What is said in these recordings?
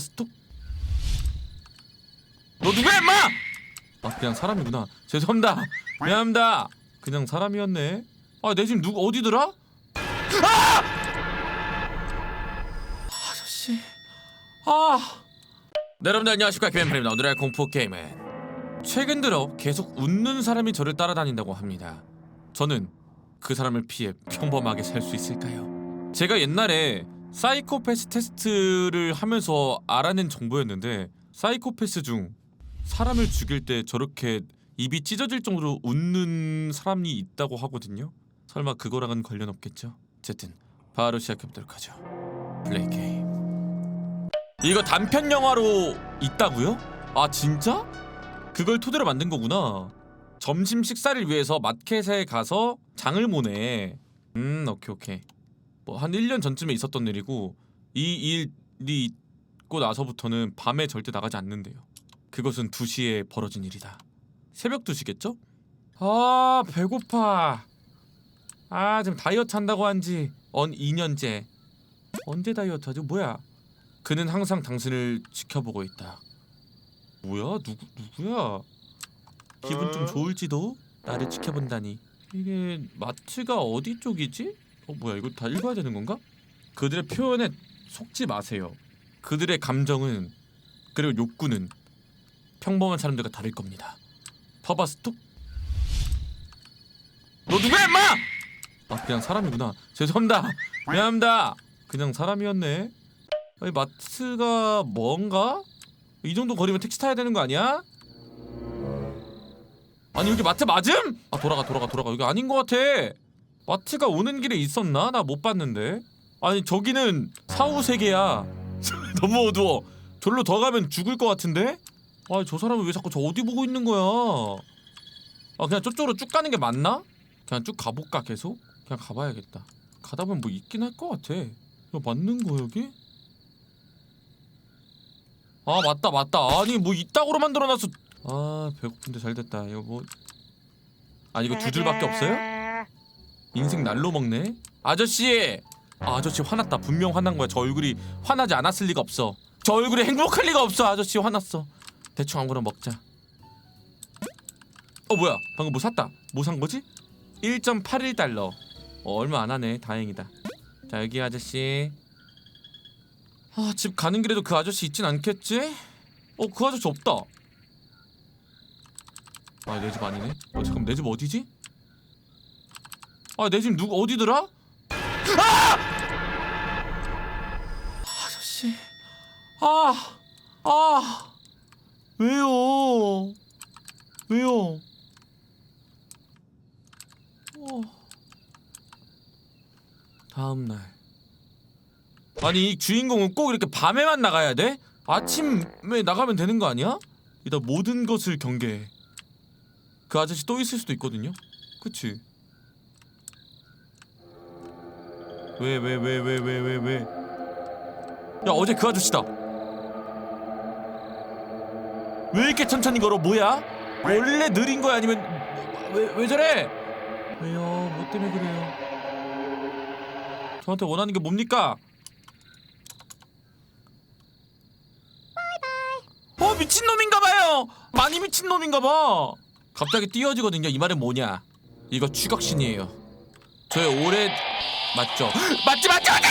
스톱 너 누구야 임마? 아 그냥 사람이구나. 죄송합니다. 미안합니다. 그냥 사람이었네. 아내 집 누구 어디더라? 아! 아저씨. 아. 네, 여러분들 안녕하십니까. 김현팔입니다. 오늘의 공포 게임은 최근 들어 계속 웃는 사람이 저를 따라다닌다고 합니다. 저는 그 사람을 피해 평범하게 살 수 있을까요? 제가 옛날에 사이코패스 테스트를 하면서 알아낸 정보였는데 사이코패스 중 사람을 죽일 때 저렇게 입이 찢어질 정도로 웃는 사람이 있다고 하거든요. 설마 그거랑은 관련 없겠죠? 어쨌든 바로 시작해보도록 하죠. 플레이 게임. 이거 단편 영화로 있다고요? 아 진짜? 그걸 토대로 만든 거구나. 점심 식사를 위해서 마켓에 가서 장을 모네. 음 오케이 오케이. 뭐 한 1년 전쯤에 있었던 일이고 이 일이 있고 나서부터는 밤에 절대 나가지 않는데요. 그것은 2시에 벌어진 일이다. 새벽 2시겠죠? 아 배고파. 아 지금 다이어트 한다고 한지 언 2년째. 언제 다이어트 하지? 뭐야? 그는 항상 당신을 지켜보고 있다. 뭐야? 누구 누구야? 기분 좀 좋을지도 나를 지켜본다니. 이게 마트가 어디 쪽이지? 어 뭐야 이거 다 읽어야 되는 건가? 그들의 표현에 속지 마세요. 그들의 감정은 그리고 욕구는 평범한 사람들과 다를 겁니다. 봐봐 스톱. 너 누구야 임마? 아 그냥 사람이구나. 죄송합니다. 미안합니다. 그냥 사람이었네. 아니 마트가 뭔가? 이 정도 거리면 택시 타야 되는 거 아니야? 아니 여기 마트 맞음? 아 돌아가 돌아가 돌아가 여기 아닌 것 같아. 마트가 오는 길에 있었나? 나 못 봤는데. 아니 저기는 사후 세계야. 너무 어두워. 절로 더 가면 죽을 것 같은데? 아 저 사람은 왜 자꾸 저 어디 보고 있는 거야? 아 그냥 저쪽으로 쭉 가는 게 맞나? 그냥 쭉 가볼까 계속? 그냥 가봐야겠다. 가다 보면 뭐 있긴 할 것 같아. 이거 맞는 거야 여기? 아 맞다 맞다. 아니 뭐 이따구로 만들어놨어. 아 배고픈데 잘 됐다. 이거 뭐? 아 이거 두 줄밖에 없어요? 인생 날로 먹네. 아저씨. 아, 아저씨 화났다. 분명 화난 거야. 저 얼굴이 화나지 않았을 리가 없어. 저 얼굴이 행복할 리가 없어. 아저씨 화났어. 대충 아무거나 먹자. 어 뭐야? 방금 뭐 샀다. 뭐 산 거지? 1.81달러. 어, 얼마 안 하네. 다행이다. 자 여기 아저씨. 아 집 가는 길에도 그 아저씨 있진 않겠지? 어 그 아저씨 없다. 아 내 집 아니네. 어 잠깐 내 집 어디지? 아 내 집 누구 어디더라? 아! 아저씨. 아. 아. 왜요? 왜요? 어. 다음 날. 아니 이 주인공은 꼭 이렇게 밤에만 나가야 돼? 아침에 나가면 되는 거 아니야? 이따 모든 것을 경계해. 그 아저씨 또 있을 수도 있거든요. 그치? 왜 왜 왜 왜 왜 왜 왜? 야 어제 그 아저씨다. 왜 이렇게 천천히 걸어? 뭐야? 원래 느린 거야 아니면 왜 왜 저래? 왜요? 뭐 때문에 그래요? 저한테 원하는 게 뭡니까? 어 미친 놈인가봐요. 많이 미친 놈인가봐. 갑자기 띄어지거든요. 이 말은 뭐냐? 이거 추격신이에요. 저의 올해 맞죠? 맞지 맞지 맞지!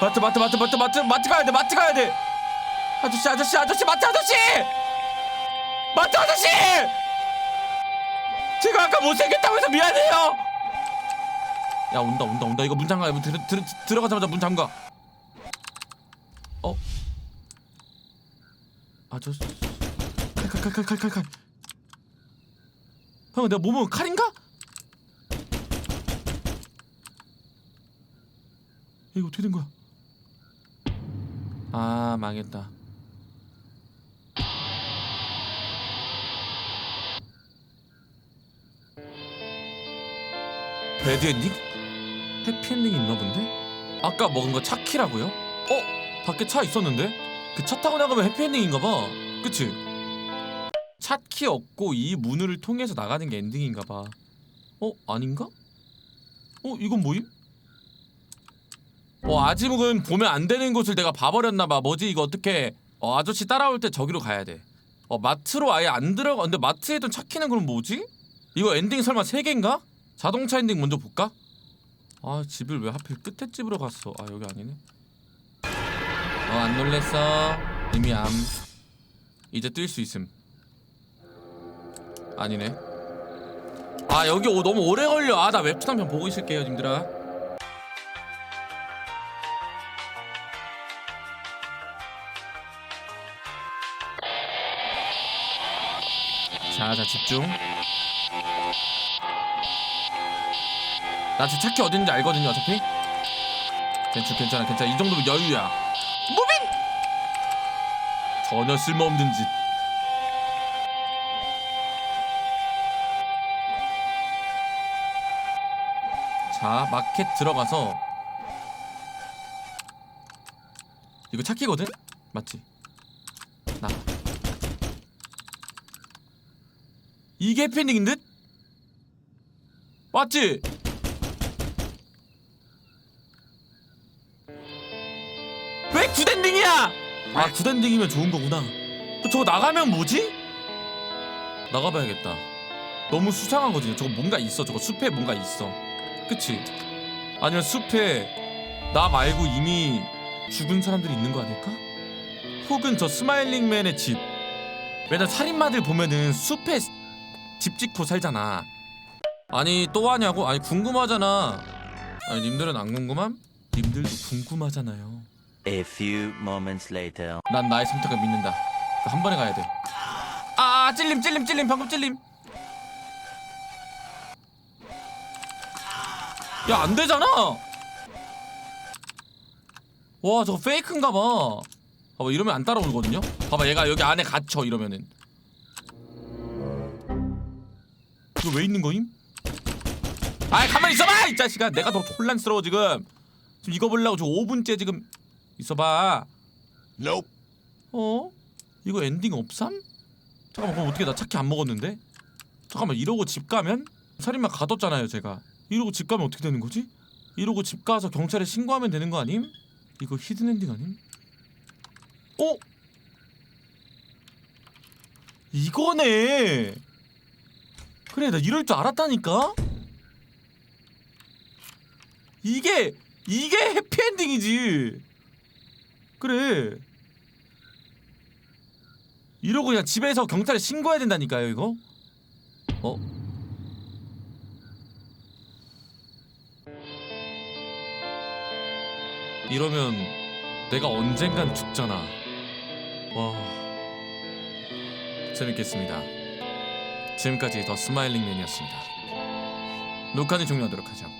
마트 마트 마트 마트 마트 마트 가야 돼 마트 가야 돼. 아저씨 아저씨 아저씨 마트 아저씨! 마트 아저씨! 제가 아까 못생겼다고 해서 미안해요! 야 온다 온다 온다. 이거 문 잠가 이거 들, 들, 들어가자마자 문 잠가. 어? 아저씨 칼칼칼칼칼칼 형 내가 뭐 먹은 칼인가? 이거 어떻게 된 거야? 아 망했다. 배드 엔딩? 해피 엔딩이 있나 본데? 아까 먹은 거 차키라고요? 어? 밖에 차 있었는데? 그 차 타고 나가면 해피 엔딩인가 봐. 그치? 차키 없고 이 문을 통해서 나가는 게 엔딩인가 봐. 어 아닌가? 어 이건 뭐임? 어 아지묵은 보면 안 되는 곳을 내가 봐버렸나 봐. 뭐지 이거 어떻게? 어 아저씨 따라올 때 저기로 가야 돼. 어 마트로 아예 안 들어가. 근데 마트에 던 차키는 그럼 뭐지? 이거 엔딩 설마 세 개인가? 자동차 엔딩 먼저 볼까? 아 집을 왜 하필 끝에 집으로 갔어? 아 여기 아니네. 어 안 놀랬어. 이미 암. 이제 뛸 수 있음. 아니네. 아 여기 오, 너무 오래 걸려. 아 나 웹툰 한 편 보고 있을게요, 님들아. 자, 자 집중. 나 지금 차키 어딘지 알거든요, 어차피. 괜찮, 괜찮아, 괜찮아. 이 정도면 여유야. 무빙! 전혀 쓸모없는 짓. 자 마켓 들어가서 이거 찾기거든? 맞지? 나 이게 해피엔딩인 듯? 맞지? 왜 굿엔딩이야? 아 굿엔딩이면 좋은 거구나 또 저거 나가면 뭐지? 나가봐야겠다 너무 수상하거든요 저거 뭔가 있어 저거 숲에 뭔가 있어 그치? 아니면 숲에 나 말고 이미 죽은 사람들이 있는 거 아닐까? 혹은 저 스마일링맨의 집 왜냐 살인마들 보면은 숲에 집 짓고 살잖아 아니 또 하냐고? 아니 궁금하잖아 아니 님들은 안 궁금함? 님들도 궁금하잖아요 A few moments later. 난 나의 선택을 믿는다 그한 번에 가야 돼 아, 찔림 찔림 찔림 방금 찔림 야 안 되잖아 와 저거 페이크인가 봐 봐봐 이러면 안 따라오거든요 봐봐 얘가 여기 안에 갇혀 이러면은 이거 왜 있는 거임? 아이 가만히 있어봐 이 자식아 내가 더 혼란스러워 지금 지금 이거 보려고 저 5분째 지금 있어봐 어? 이거 엔딩 없삼? 잠깐만 그럼 어떻게 나 차키 안 먹었는데? 잠깐만 이러고 집 가면? 살인마 가뒀잖아요 제가 이러고 집 가면 어떻게 되는 거지? 이러고 집 가서 경찰에 신고하면 되는 거 아님? 이거 히든 엔딩 아님? 어? 이거네 그래 나 이럴 줄 알았다니까 이게 이게 해피엔딩이지 그래 이러고 그냥 집에서 경찰에 신고해야 된다니까요 이거 어? 이러면 내가 언젠간 죽잖아. 와 재밌겠습니다. 지금까지 더 스마일링 맨이었습니다. 녹화는 종료하도록 하죠